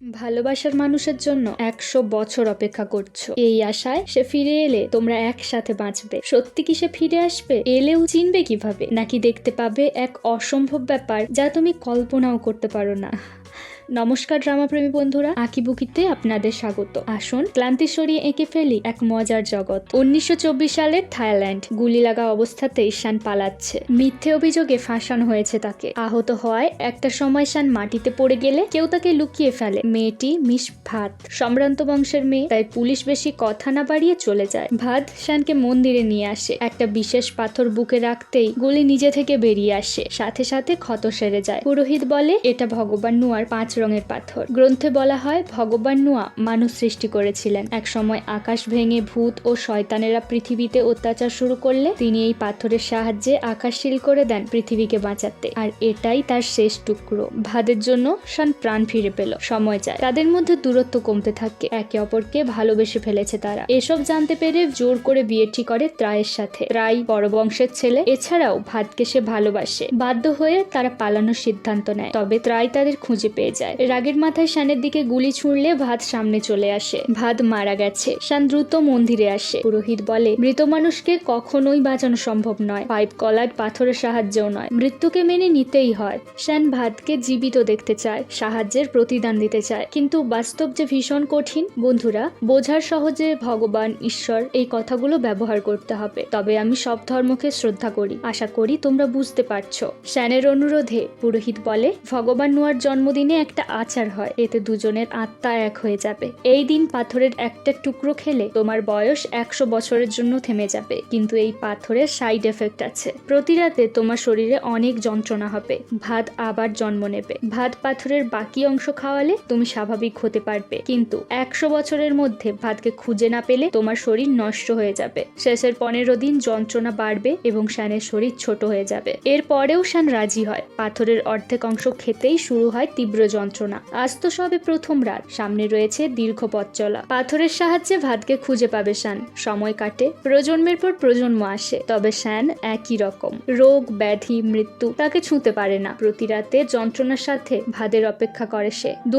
ভালোবাসার মানুষের জন্য একশো বছর অপেক্ষা করছ। এই আশায় সে ফিরে এলে তোমরা একসাথে বাঁচবে। সত্যি কি সে ফিরে আসবে? এলেও চিনবে কীভাবে? নাকি দেখতে পাবে এক অসম্ভব ব্যাপার যা তুমি কল্পনাও করতে পারো না। নমস্কার ড্রামাপ্রেমী বন্ধুরা, আঁকিবুকিতে আপনাদের স্বাগত। আসুন ক্লান্তি সরিয়ে এঁকে ফেলি এক মজার জগৎ। উনিশশো সালের থাইল্যান্ড গুলি লাগা অবস্থাতে শান পালাচ্ছে। মিথ্যে অভিযোগে ফাঁসানো হয়েছে তাকে। আহত হওয়ায় একটা সময় শান মাটিতে পড়ে গেলে কেউ তাকে লুকিয়ে ফেলে। মেয়েটি মিস ভাত। সম্ভ্রান্ত বংশের মেয়ে, তাই পুলিশ বেশি কথা না বাড়িয়ে চলে যায়। ভাত শানকে মন্দিরে নিয়ে আসে। একটা বিশেষ পাথর বুকে রাখতেই গুলি নিজে থেকে বেরিয়ে আসে। সাথে সাথে ক্ষত সেরে যায়। পুরোহিত বলে, এটা ভগবান নুয়ার পাঁচ রঙের পাথর। গ্রন্থে বলা হয়, ভগবান নুয়া মানুষ সৃষ্টি করেছিলেন। এক সময় আকাশ ভেঙে ভূত ও শয়তানেরা পৃথিবীতে অত্যাচার শুরু করলে তিনি এই পাথরের সাহায্যে আকাশ শিল করে দেন পৃথিবীকে বাঁচাতে। আর এটাই তার শেষ টুকরো। ভাদের জন্য শান প্রাণ ফিরে পেল। সময় যায়। তাদের মধ্যে দূরত্ব কমতে থাকে। একে অপরকে ভালোবেসে ফেলেছে তারা। এসব জানতে পেরে জোর করে বিয়ে ঠিক করে ত্রায়ের সাথে। ত্রাই বড় বংশের ছেলে। এছাড়াও ভাতকে সে ভালোবাসে। বাধ্য হয়ে তারা পালানোর সিদ্ধান্ত নেয়। তবে ত্রাই তাদের খুঁজে পেয়ে যায়। রাগের মাথায় শানের দিকে গুলি ছুঁড়লে ভাত সামনে চলে আসে। ভাত মারা গেছে। শান দ্রুত মন্দিরে আসে। পুরোহিত বলে, মৃত মানুষকে কখনোই বাঁচানো সম্ভব নয়। পাইপ কলার পাথরের সাহায্যেও নয়। মৃত্যুকে মেনে নিতেই হয়। শান ভাতকে জীবিত দেখতে চায়, সাহায্যের প্রতিদান দিতে চায়। কিন্তু বাস্তব যে ভীষণ কঠিন, বন্ধুরা, বোঝার সহজে ভগবান, ঈশ্বর এই কথাগুলো ব্যবহার করতে হবে। তবে আমি সব ধর্মকে শ্রদ্ধা করি। আশা করি তোমরা বুঝতে পারছ। শ্যানের অনুরোধে পুরোহিত বলে, ভগবান নোয়ার জন্মদিনে একটা আচার হয়, এতে দুজনের আত্মা এক হয়ে যাবে। এই দিন পাথরের একটা টুকরো খেলে তোমার বয়স একশো বছরের জন্য থেমে যাবে, কিন্তু এই পাথরের সাইড এফেক্ট আছে। প্রতি রাতে তোমার শরীরে অনেক যন্ত্রণা হবে, ভাত আবার জন্ম নেবে। ভাত পাথরের বাকি অংশ খাওয়ালে তুমি স্বাভাবিক হতে পারবে, কিন্তু একশো বছরের মধ্যে ভাতকে খুঁজে না পেলে তোমার শরীর নষ্ট হয়ে যাবে। শেষের পনেরো দিন যন্ত্রণা বাড়বে এবং শানের শরীর ছোট হয়ে যাবে। এরপরেও শান রাজি হয়। পাথরের অর্ধেক অংশ খেতেই শুরু হয় তীব্র যন্ত্রণা। আজ তো সবে প্রথম রাত। সামনে রয়েছে দীর্ঘ পথ চলা। পাথরের সাহায্যে ভাতকে খুঁজে পাবে শান। সময় কাটে, প্রজন্মের পর প্রজন্ম আসে। তবে শ্যান একই রকম। রোগ, ব্যাধি, মৃত্যু তাকে ছুঁতে পারে না। প্রতি রাতে যন্ত্রণার সাথে ভাদের অপেক্ষা করে সে। দু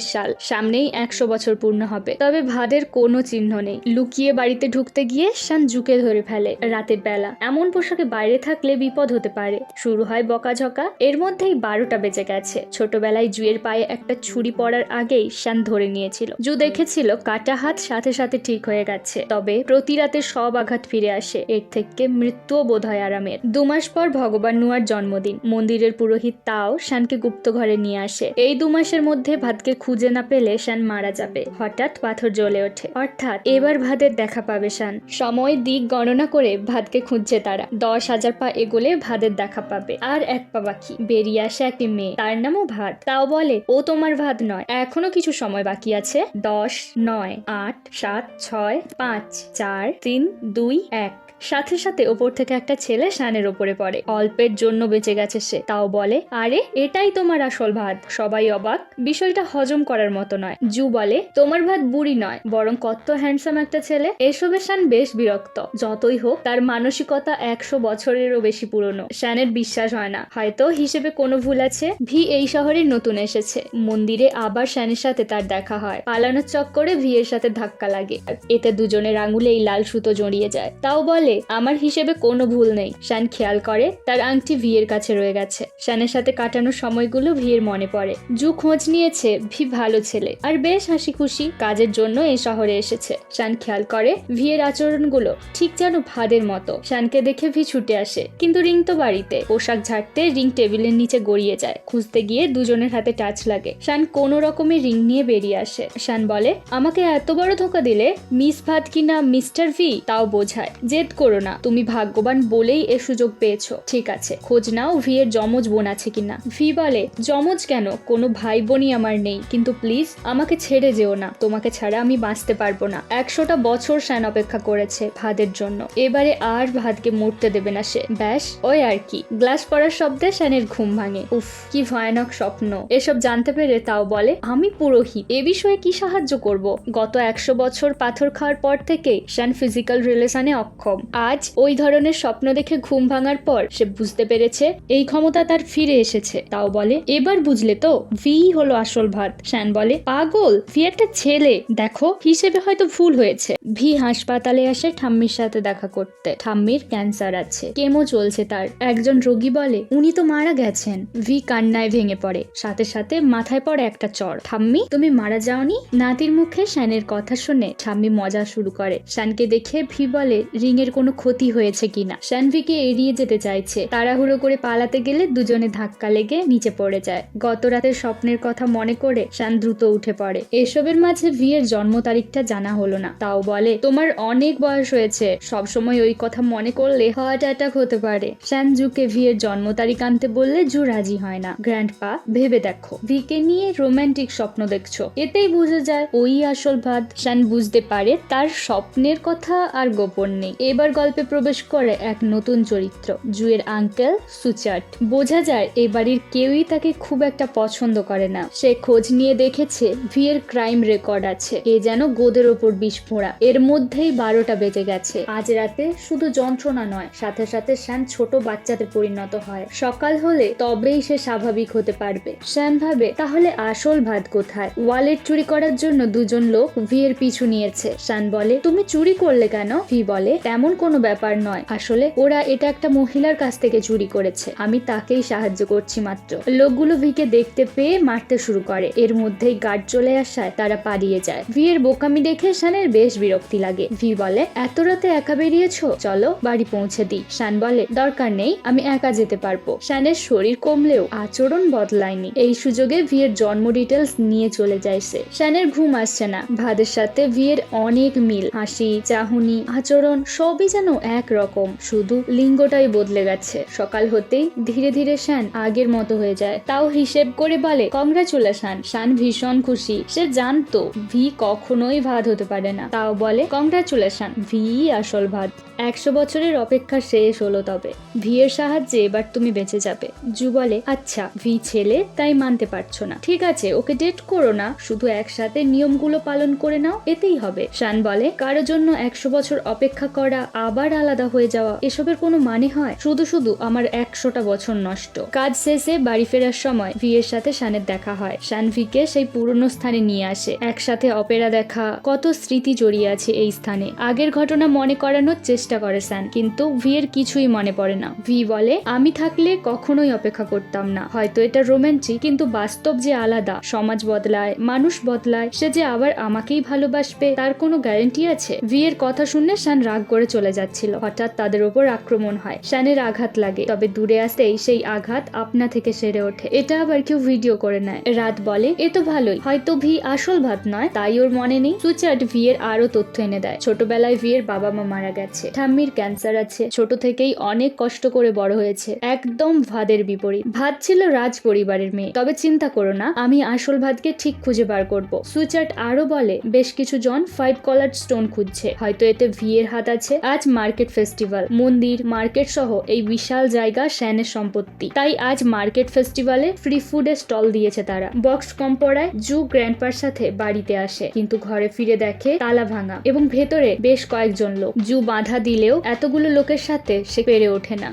সাল, সামনেই একশো বছর পূর্ণ হবে। তবে ভাদের কোনো চিহ্ন নেই। লুকিয়ে বাড়িতে ঢুকতে গিয়ে শান জুকে ধরে ফেলে রাতের বেলা। এমন পোশাকে বাইরে থাকলে বিপদ হতে পারে। শুরু হয় বকাঝকা। এর মধ্যেই বারোটা বেজে গেছে। ছোটবেলায় জুয়ের পায়ে একটা ছুরি পড়ার আগেই শান ধরে নিয়েছিল। জু দেখেছিল কাটা হাত সাথে সাথে ঠিক হয়ে গেছে। তবে প্রতি রাতে সব আঘাত ফিরে আসে। এর থেকে মৃত্যুও বোধ হয় আরামের। দু মাস পর ভগবান নুয়ার জন্মদিন। মন্দিরের পুরোহিত তাও শানকে গুপ্ত ঘরে নিয়ে আসে। এই দু মাসের মধ্যে ভাতকে খুঁজে না পেলে শান মারা যাবে। হঠাৎ পাথর জ্বলে ওঠে। অর্থাৎ এবার ভাতের দেখা পাবে শান সময়, দিক গণনা করে ভাতকে খুঁজছে তারা। দশ হাজার পা এগোলে ভাতের দেখা পাবে। আর এক পা বাকি। বেরিয়ে আসে একটি মেয়ে। তার নামও ভাত। তাও বলে, ও তোমার ভাত নয়। এখনও কিছু সময় বাকি আছে। দশ, নয়, আট, সাত, ছয়, পাঁচ, চার, তিন, দুই, এক। সাথে সাথে ওপর থেকে একটা ছেলে শানের ওপরে পড়ে। অল্পের জন্য বেঁচে গেছে সে। তাও বলে, আরে, এটাই তোমার আসল ভাত। সবাই অবাক। বিষয়টা হজম করার মতো নয়। জু বলে, তোমার ভাত বুড়ি নয়, বরং কত হ্যান্ডসাম একটা ছেলে। এসবে শান বেশ বিরক্ত। যতই হোক, তার মানসিকতা একশো বছরেরও বেশি পুরনো। শানের বিশ্বাস হয় না। হয়তো হিসেবে কোনো ভুল আছে। ভি এই শহরে নতুন এসেছে। মন্দিরে আবার শানের সাথে তার দেখা হয়। পালানোর চক্করে ভি এর সাথে ধাক্কা লাগে। এতে দুজনের আঙুলে এই লাল সুতো জড়িয়ে যায়। তাও বলে আমার হিসেবে কোনো ভুল নেই। শান খেয়াল করে, তার আংটি ভিয়ের কাছে রয়ে গেছে। শানের সাথে কাটানোর সময়গুলো ভিয়ের মনে পড়ে। জু খোঁজ নিয়েছে, ভি ভালো ছেলে। আর বেশ হাসি খুশি কাজের জন্য এই শহরে এসেছে। শান খেয়াল করে, ভিয়ের আচরণগুলো ঠিক যেন ভাদের মতো। শানকে দেখে ভি ছুটে আসে, কিন্তু রিং তো বাড়িতে। পোশাক ঝাড়তে রিং টেবিলের নিচে গড়িয়ে যায়। খুঁজতে গিয়ে দুজনের হাতে টাচ লাগে। শান কোনো রকমের রিং নিয়ে বেরিয়ে আসে। শান বলে, আমাকে এত বড় ধোকা দিলে মিস ভাত কিনা মিস্টার ভি? তাও বোঝায়। জেদ করো না। তুমি ভাগ্যবান বলেই এ সুযোগ পেয়েছ। ঠিক আছে, খোঁজ নাও ভি এর জমজ বোন আছে কিনা। ভি বলে জমজ কেন? কোনো ভাই বোনই আমার নেই। কিন্তু প্লিজ, আমাকে ছেড়ে যেও না। তোমাকে ছাড়া আমি বাঁচতে পারব না। একশোটা বছর শ্যান অপেক্ষা করেছে ভাদের জন্য। এবারে আর ভাতকে মরতে দেবে না সে। ব্যাস, ওই আর কি। গ্লাস পড়ার শব্দে শ্যানের ঘুম ভাঙে। উফ, কি ভয়ানক স্বপ্ন। এসব জানতে পেরে তাও বলে, আমি পুরোহিত। এ বিষয়ে কি সাহায্য করব? গত একশো বছর পাথর খাওয়ার পর থেকে শান ফিজিক্যাল রিলেশনে অক্ষম। আজ ওই ধরনের স্বপ্ন দেখে ঘুম ভাঙার পর সে বুঝতে পেরেছে এই ক্ষমতা তার ফিরে এসেছে। তাও বলে, এবার বুঝলে তো, ভি হলো আসল ভাত। শ্যান বলে, পাগল, ভি একটা ছেলে। দেখো, হিসেবে হয়তো ভুল হয়েছে। ভি হাসপাতালে আসে ঠাম্মির সাথে দেখা করতে। ঠাম্মির ক্যান্সার আছে, কেমো চলছে তার। একজন রোগী বলে, উনি তো মারা গেছেন। ভি কান্নায় ভেঙে পড়ে। সাথে সাথে মাথায় পড়ে একটা চর। ঠাম্মি, তুমি মারা যাওনি? নাতির মুখে শ্যানের কথা শুনে ঠাম্মি মজা শুরু করে। শ্যানকে দেখে ভি বলে রিং এর কোনো ক্ষতি হয়েছে কিনা। শ্যান ভিকে এড়িয়ে যেতে চাইছে। তাড়াহুড়ো করে পালাতে গেলে দুজনে ধাক্কা লেগে নিচে পড়ে যায়। গত রাতের স্বপ্নের কথা মনে করে শ্যান দ্রুত উঠে পড়ে। এসবের মাঝে ভি এর জন্ম তারিখটা জানা হলো না। তাও বলে, তোমার অনেক বয়স হয়েছে। সবসময় ওই কথা মনে করলে হার্ট অ্যাটাক হতে পারে। শ্যান জুকে ভি এর জন্ম তারিখ আনতে বললে জু রাজি হয় না। গ্র্যান্ড পা, ভেবে দেখো। ভিকে নিয়ে রোমান্টিক স্বপ্ন দেখছ। এতেই বুঝে যায় ওই আসল ভাত শ্যান বুঝতে পারে তার স্বপ্নের কথা আর গোপন নেই। এবার গল্পে প্রবেশ করে এক নতুন চরিত্র, জুয়ের আঙ্কেল সুচাট বোঝা যায় এই বাড়ির কেউই তাকে খুব একটা পছন্দ করে না। সে খোঁজ নিয়ে দেখেছে ভিয়ের ক্রাইম রেকর্ড আছে। এ যেন গোদের ওপর বিষ ফোঁড়া এর মধ্যেই বারোটা বেজে গেছে। আজ রাতে শুধু যন্ত্রণা নয়, সাথে সাথে শ্যান ছোট বাচ্চাতে পরিণত হয়। সকাল হলে তবেই সে স্বাভাবিক হতে পারবে। শ্যান ভাবে, তাহলে আসল ভাত কোথায়? ওয়ালেট চুরি করার জন্য দুজন লোক ভিয়ের পিছু নিয়েছে। শ্যান বলে, তুমি চুরি করলে কেন? ভি বলে, তেমন কোনো ব্যাপার নয়। আসলে ওরা এটা একটা মহিলার কাছ থেকে চুরি করেছে। আমি তাকেই সাহায্য করছি মাত্র। লোকগুলো ভিকে দেখতে পেয়ে মারতে শুরু করে। এর মধ্যেই গার্ড চলে আসায় তারা পালিয়ে যায়। ভি এর বোকামি দেখে শানের বেশ বিরক্তি লাগে। ভি বলে, এত রাতে একা বেরিয়েছো? চলো বাড়ি পৌঁছে দিই। শান বলে, দরকার নেই, আমি একা যেতে পারব। শানের শরীর কমলেও আচরণ বদলায়নি। এই সুযোগে ভি এর জন্ম ডিটেলস নিয়ে চলে যায় সে। শানের ঘুম আসছে না। ভাদের সাথে ভি এর অনেক মিল। হাসি, চাহনি, আচরণ সবই যেন একরকম। শুধু লিঙ্গটাই বদলে গেছে। সকাল হতেই ধীরে ধীরে শ্যান আগের মতো হয়ে যায়। তাও হিসেব করে বলে, কংগ্রাচুলেশন শান ভীষণ খুশি। সে জানতো, ভি কখনোই ভাত হতে পারে না। তাও বলে, কংগ্রাচুলেশন ভি আসল ভাত। একশো বছরের অপেক্ষা শেষ হলো তবে। ভি এর সাহায্যে এবার তুমি বেঁচে যাবে। জু বলে আচ্ছা ভি ছেলে, তাই মানতে পারছ না। ঠিক আছে, ওকে ডেট করো না। শুধু একসাথে নিয়মগুলো পালন করে নাও, এতেই হবে। শান বলে, কারও জন্য একশো বছর অপেক্ষা করা আবার আলাদা হয়ে যাওয়া, এসবের কোনো মানে হয়? শুধু শুধু, আমার একশোটা বছর নষ্ট। কাজ শেষে বাড়ি ফেরার সময় ভি এর সাথে শানের দেখা হয়। শান ভিকে সেই পুরনো স্থানে নিয়ে আসে। একসাথে অপেরা দেখা, কত স্মৃতি জড়িয়ে আছে এই স্থানে। আগের ঘটনা মনে করানোর চেষ্টা করে, স্যান। কিন্তু ভি এর কিছুই মনে পড়ে না। ভি বলে, আমি থাকলে কখনোই অপেক্ষা করতাম না। হয়তো এটা রোম্যান্টিক, কিন্তু বাস্তব যে আলাদা, সমাজ বদলায়, মানুষ বদলায়, সে যে আবার আমাকেই ভালোবাসবে, তার কোনো গ্যারেন্টি আছে? ভি এর কথা শুনে শান রাগ করে চলে যাচ্ছিল। হঠাৎ তাদের ওপর আক্রমণ হয়। শানের আঘাত লাগে। তবে দূরে আসতেই সেই আঘাত আপনা থেকে সেরে ওঠে। এটা আবার কেউ ভিডিও করে নেয়। রাত বলে, এ তো ভালোই। হয়তো ভি আসল ভাত নয়, তাই ওর মনে নেই। সুচাট ভি এর আরও তথ্য এনে দেয়। ছোটবেলায় ভি এর বাবা মা মারা গেছে। ঠাম্মির ক্যান্সার আছে। ছোট থেকেই অনেক কষ্ট করে বড় হয়েছে। একদম ভাদের বিপরীত। ভাত ছিল রাজ পরিবারের মেয়ে। তবে চিন্তা করো না, আমি আসল ভাতকে ঠিক খুঁজে বার করব। সুচাট আরও বলে, বেশ কিছু জন ফাইভ কলার স্টোন খুঁজছে। হয়তো এতে ভি এর হাত আছে। আজ মার্কেট ফেস্টিভ্যাল মন্দির, মার্কেট সহ এই বিশাল জায়গা শ্যানের সম্পত্তি। তাই আজ মার্কেট ফেস্টিভ্যালে ফ্রি ফুডের স্টল দিয়েছে তারা। বক্স কম পড়ায় জু গ্র্যান্ডপার সাথে বাড়িতে আসে। কিন্তু ঘরে ফিরে দেখে তালা ভাঙা। এবং ভেতরে বেশ কয়েকজন লোক। জু বাধা দিলেও এতগুলো লোকের সাথে সে পেরে ওঠে না।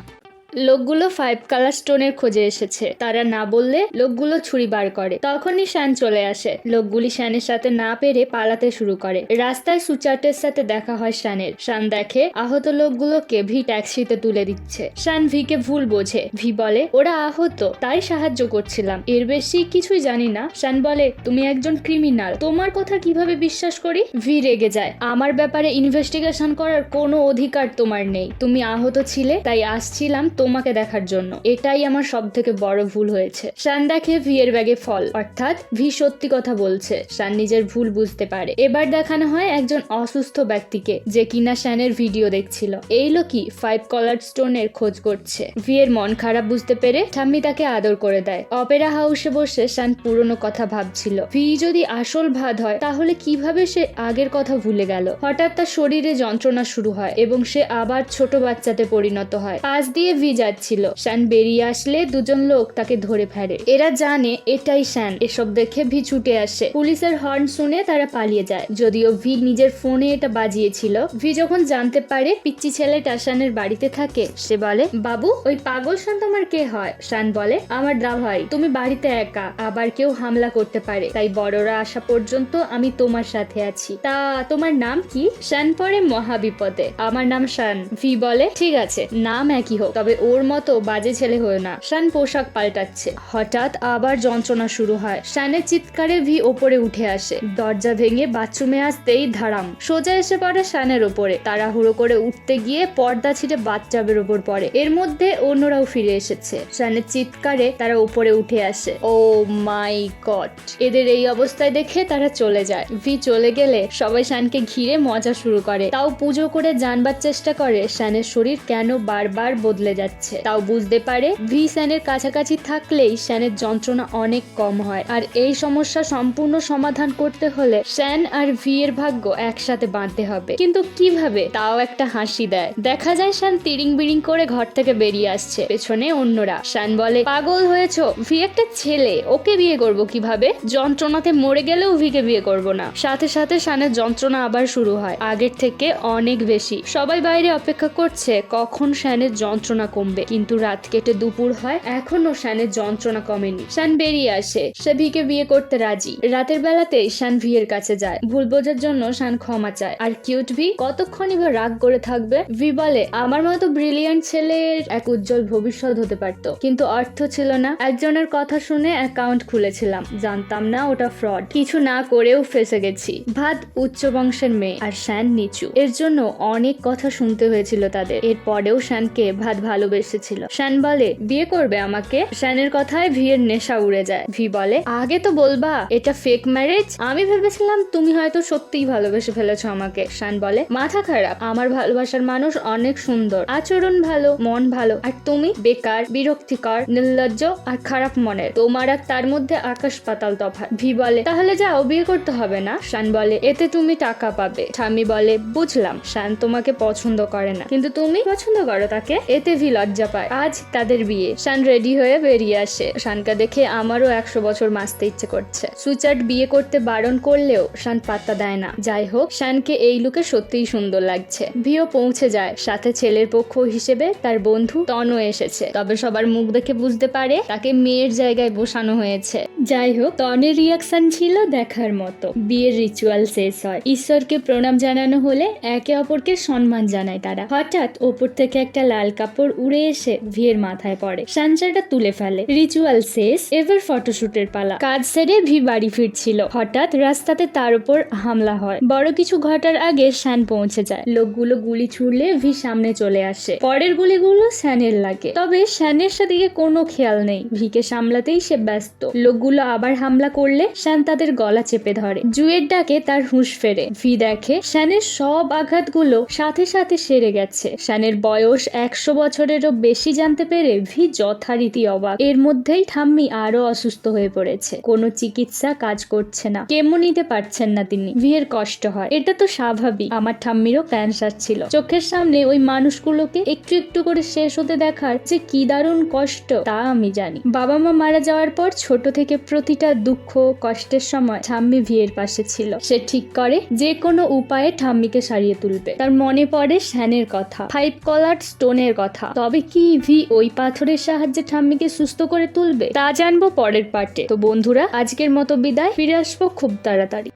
লোকগুলো ফাইভ কালার স্টোনের খোঁজে এসেছে। তারা না বললে লোকগুলো ছুরি বার করে। তখনই শ্যান চলে আসে। লোকগুলি শ্যানের সাথে না পেরে পালাতে শুরু করে। রাস্তায় সুচার্টের সাথে দেখা হয় শ্যানের। শ্যান দেখে আহত লোকগুলোকে ভি ট্যাক্সিতে তুলে দিচ্ছে। শ্যান ভিকে ভুল বোঝে। ভি বলে, ওরা আহত, তাই সাহায্য করছিলাম। এর বেশি কিছুই জানি না। শ্যান বলে, তুমি একজন ক্রিমিনাল তোমার কথা কীভাবে বিশ্বাস করি? ভি রেগে যায়, আমার ব্যাপারে ইনভেস্টিগেশন করার কোনো অধিকার তোমার নেই। তুমি আহত ছিলে, তাই আসছিলাম তোমাকে দেখার জন্য। এটাই আমার সব থেকে বড় ভুল হয়েছে। শান দেখে ভি এর ব্যাগে ফল, অর্থাৎ ভি সত্যি কথা বলছে। শান নিজের ভুল বুঝতে পারে। এবার দেখানো হয় একজন অসুস্থ ব্যক্তিকে, যে কিনা শ্যানের ভিডিও দেখছিল। এই লোকই ফাইভ কলার স্টোনের খোঁজ করছে। ভি এর মন খারাপ বুঝতে পেরে ঠাম্মি তাকে আদর করে দেয়। অপেরা হাউসে বসে শান পুরনো কথা ভাবছিল। ভি যদি আসল ভাদ হয়, তাহলে কীভাবে সে আগের কথা ভুলে গেল? হঠাৎ তার শরীরে যন্ত্রণা শুরু হয় এবং সে আবার ছোট বাচ্চাতে পরিণত হয়। পাশ দিয়ে ভি যাচ্ছিল। শান বেরিয়ে আসলে দুজন লোক তাকে ধরে ফেলে। এরা জানে এটাই শান। এসব দেখে ভি ছুটে আসে। পুলিশের হর্ন শুনে তারা পালিয়ে যায়। যদিও ভি নিজের ফোনে এটা বাজিয়েছিল। ভি যখন জানতে পারে পিচ্চি ছেলেটা শানের বাড়িতে থাকে, সে বলে, বাবু, ওই পাগল শান তোমার কে হয়? শান বলে, আমার দা ভাই, তুমি বাড়িতে একা, আবার কেউ হামলা করতে পারে। তাই বড়রা আসা পর্যন্ত আমি তোমার সাথে আছি। তা তোমার নাম কি? শান পরে মহাবিপদে, আমার নাম শান। ভি বলে, ঠিক আছে, নাম একই হোক, তবে ওর মতো বাজে ছেলে হয়েও না। শান পোশাক পাল্টাচ্ছে। হঠাৎ আবার যন্ত্রণা শুরু হয়। শানের চিৎকারে ভি ওপরে উঠে আসে। দরজা ভেঙে বাথরুমে আসতেই ধারাম। সোজা এসে পড়ে শানের ওপরে। তাড়াহুড়ো করে উঠতে গিয়ে পর্দা ছিঁড়ে বাচ্চাবের ওপর পড়ে। এর মধ্যে অন্যরাও ফিরে এসেছে। শানের চিৎকারে তারা উপরে উঠে আসে। Oh my God. এদের এই অবস্থায় দেখে তারা চলে যায়। ভি চলে গেলে সবাই শানকে ঘিরে মজা শুরু করে। তাও পুজো করে জানবার চেষ্টা করে। শানের শরীর কেন বারবার বদলে যাচ্ছে। তাও বুঝতে পারে ভি শ্যানের কাছাকাছি থাকলেই শ্যানের যন্ত্রণা অনেক কম হয়। আর এই সমস্যা সম্পূর্ণ সমাধান করতে হলে শ্যান আর ভি এর ভাগ্য একসাথে বাঁধতে হবে। কিন্তু কীভাবে? তাও একটা হাসি দেয়। দেখা যায় শ্যান তিরিং বিরিং করে ঘর থেকে বেরিয়ে আসছে, পেছনে অন্যরা। শ্যান বলে, পাগল হয়েছ, ভি একটা ছেলে, ওকে বিয়ে করব কীভাবে? যন্ত্রণাতে মরে গেলেও ভিকে বিয়ে করব না। সাথে সাথে শানের যন্ত্রণা আবার শুরু হয়, আগের থেকে অনেক বেশি। সবাই বাইরে অপেক্ষা করছে কখন শ্যানের যন্ত্রণা কমবে। কিন্তু রাত কেটে দুপুর হয়, এখনও শ্যানের যন্ত্রণা কমেনি। শ্যান বেরিয়ে আসে। সে ভিকে বিয়ে করতে রাজি। রাতের বেলাতে শ্যান ভিয়ের কাছে যায়। ভুল বোঝার জন্য শ্যান ক্ষমা চায়। আর কিউট ভি, কতক্ষণই বা রাগ করে থাকবে? ভি বলে, আমার মতো ব্রিলিয়ান্ট ছেলের এক উজ্জ্বল ভবিষ্যৎ হতে পারতো। কিন্তু অর্থ ছিল না। একজনের কথা শুনে অ্যাকাউন্ট খুলেছিলাম। জানতাম না ওটা ফ্রড কিছু না করেও ফেসে গেছি। ভাত উচ্চ বংশের মেয়ে। আর শ্যান নিচু। এর জন্য অনেক কথা শুনতে হয়েছিল তাদের। এরপরেও শ্যানকে ভাত ভালোবেসেছিল। শ্যান বলে, বিয়ে করবে আমাকে? শ্যানের কথায় ভিয়ের নেশা উড়ে যায়। ভি বলে, আগে তো বলবা, এটা ফেক ম্যারেজ আমি ভেবেছিলাম তুমি হয়তো সত্যিই ভালোবেসে ফেলেছো আমাকে। শ্যান বলে, মাথা খারাপ। আমার ভালোবাসার মানুষ অনেক সুন্দর। আচরণ ভালো, মন ভালো। আর তুমি বেকার, বিরক্তিকর, নির্লজ্জ আর খারাপ মনের। তোমার আর তার মধ্যে আকাশ পাতাল তফাৎ। ভি বলে, তাহলে যাও, বিয়ে করতে হবে না? শান বলে, এতে তুমি টাকা পাবে। ঠামি বলে, বুঝলাম। শান তোমাকে পছন্দ করে না। কিন্তু তুমি পছন্দ করো তাকে? এতে ভি লজ্জা পায়। আজ তাদের বিয়ে। শান রেডি হয়ে বেরিয়ে আসে। শানকে দেখে আমারও একশো বছর মাসতে ইচ্ছে করছে। সুচার্ট বিয়ে করতে বারণ করলেও শান পাত্তা দেয় না। যাই হোক, শানকে এই লুকে সত্যিই সুন্দর লাগছে। ভিও পৌঁছে যায়। সাথে ছেলের পক্ষ হিসেবে তার বন্ধু তনও এসেছে। তবে সবার মুখ দেখে বুঝতে পারে তাকে মেয়ের জায়গায় বসানো হয়েছে। যাই হোক, তনের রিয়াকশন ছিল দেখার মতো। বিয়ের রিচুয়াল শেষ হয়। ঈশ্বরকে প্রণাম জানানো হলে একে অপরকে সম্মান জানায় তারা। হঠাৎ ওপর থেকে একটা লাল কাপড় উড়ে এসে ভিয়ের মাথায় পড়ে। সানসারটা তুলে ফেলে। রিচুয়াল শেষ, এবার ফটোশুটের পালা। কাজ সেরে ভি বাড়ি ফিরছিল। হঠাৎ রাস্তাতে তার উপর হামলা হয়। বড় কিছু ঘটার আগে শ্যান পৌঁছে যায়। লোকগুলো গুলি ছুড়লে ভি সামনে চলে আসে। পরের গুলিগুলো শ্যানের লাগে। তবে শ্যানের সাথে কোনো খেয়াল নেই। ভিকে সামলাতেই সে ব্যস্ত। লোকগুলো আবার হামলা করলে শ্যান তাদের গলা চেপে ধরে। জুয়ের ডাকে তার হুঁশ ফেরে। ভি দেখে শ্যানের সব আঘাতগুলো সাথে সাথে সেরে গেছে। শ্যানের বয়স একশো বছরেরও বেশি জানতে পেরে ভি যথারীতি অবাক। এর মধ্যেই ঠাম্মি আরও অসুস্থ হয়ে পড়েছে। কোনো চিকিৎসা কাজ করছে না। কেমো নিতে পারছেন না তিনি। ভিয়ের কষ্ট হয়। এটা তো স্বাভাবিক। আমার ঠাম্মিরও ক্যান্সার ছিল চোখের সামনে ওই মানুষগুলোকে একটু একটু করে শেষ হতে দেখার যে কি দারুণ কষ্ট, তা আমি জানি। বাবা মা মারা যাওয়ার পর ছোট থেকে প্রতিটা দুঃখ, কষ্টের সময় ঠাম্মি ভিয়ের পাশে ছিল। সে ঠিক করে যে কোনো উপায়ে ঠাম্মিকে সারিয়ে তুলবে। তার মনে পড়ে শ্যানের কথা, ফাইভ কলার স্টোনের কথা। তবে কি ভি ওই পাথরের সাহায্যে ঠাম্মিকে সুস্থ করে তুলবে, তা জানব পরের পার্টে। তো বন্ধুরা, আজকের মতো বিদায়, ফিরে আসব খুব তাড়াতাড়ি।